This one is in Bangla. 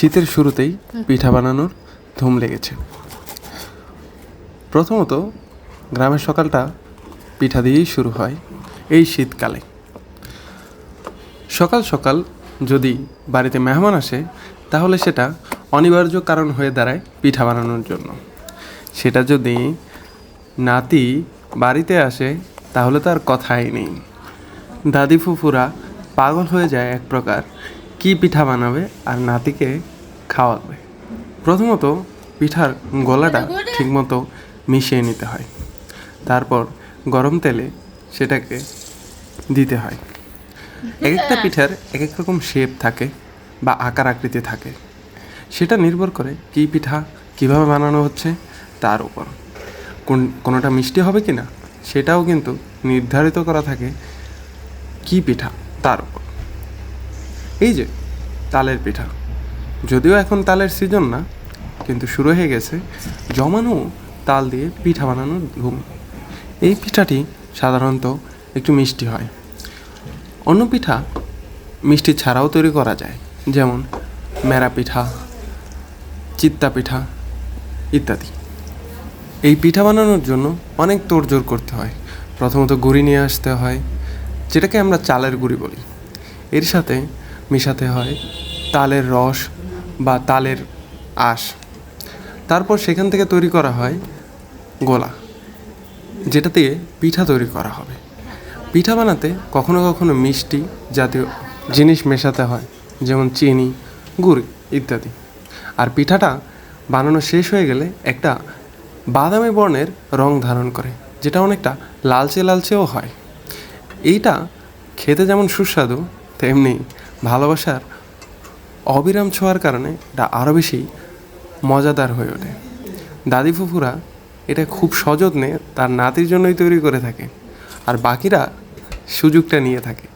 শীতের শুরুতেই পিঠা বানানোর ধুম লেগেছে। প্রথমত গ্রামের সকালটা পিঠা দিয়েই শুরু হয় এই শীতকালে। সকাল সকাল যদি বাড়িতে মেহমান আসে, তাহলে সেটা অনিবার্য কারণ হয়ে দাঁড়ায় পিঠা বানানোর জন্য। সেটা যদি নাতি বাড়িতে আসে, তাহলে তার কথাই নেই। দাদি ফুফুরা পাগল হয়ে যায় এক প্রকার কি পিঠা বানাবে আর নাতিকে খাওয়াবে? প্রথমত পিঠার গলাটা ঠিকমতো মিশিয়ে নিতে হয়। তারপর গরম তেলে সেটাকে দিতে হয়। এক একটা পিঠার এক এক রকম শেপ থাকে বা আকার আকৃতি থাকে। সেটা নির্ভর করে কী পিঠা কীভাবে বানানো হচ্ছে তার উপর। কোন কোনোটা মিষ্টি হবে কি না সেটাও কিন্তু নির্ধারিত করা থাকে কী পিঠা তার উপর। এই যে, তালের পিঠা। যদিও এখন তালের সিজন না, কিন্তু শুরু হয়ে গেছে জমানো তাল দিয়ে পিঠা বানানোর ধুম। এই পিঠাটি সাধারণত একটু মিষ্টি হয়। অন্য পিঠা মিষ্টি ছাড়াও তৈরি করা যায়, যেমন মেরা পিঠা, চিত্তা পিঠা ইত্যাদি। এই পিঠা বানানোর জন্য অনেক তোড়জোড় করতে হয়। প্রথমত গুড়ি নিয়ে আসতে হয়, যেটাকে আমরা চালের গুঁড়ি বলি। এর সাথে মেশাতে হয়, তালের রস বা তালের আঁশ। তারপর সেখান থেকে তৈরি করা হয় গোলা, যেটা দিয়ে পিঠা তৈরি করা হবে। পিঠা বানাতে কখনো কখনো মিষ্টি জাতীয় জিনিস মেশাতে হয়, যেমন চিনি, গুড় ইত্যাদি। আর পিঠাটা বানানো শেষ হয়ে গেলে একটা বাদামি বর্ণের রং ধারণ করে, যেটা অনেকটা লালচে লালচেও হয়। এইটা খেতে যেমন সুস্বাদু, তেমনি ভালোবাসার অবিরাম ছোঁয়ার কারণে এটা আরও বেশি মজাদার হয়ে ওঠে। দাদি ফুফুরা এটা খুব সযত্নে তার নাতির জন্যই তৈরি করে থাকে আর বাকিরা সুযোগটা নিয়ে থাকে।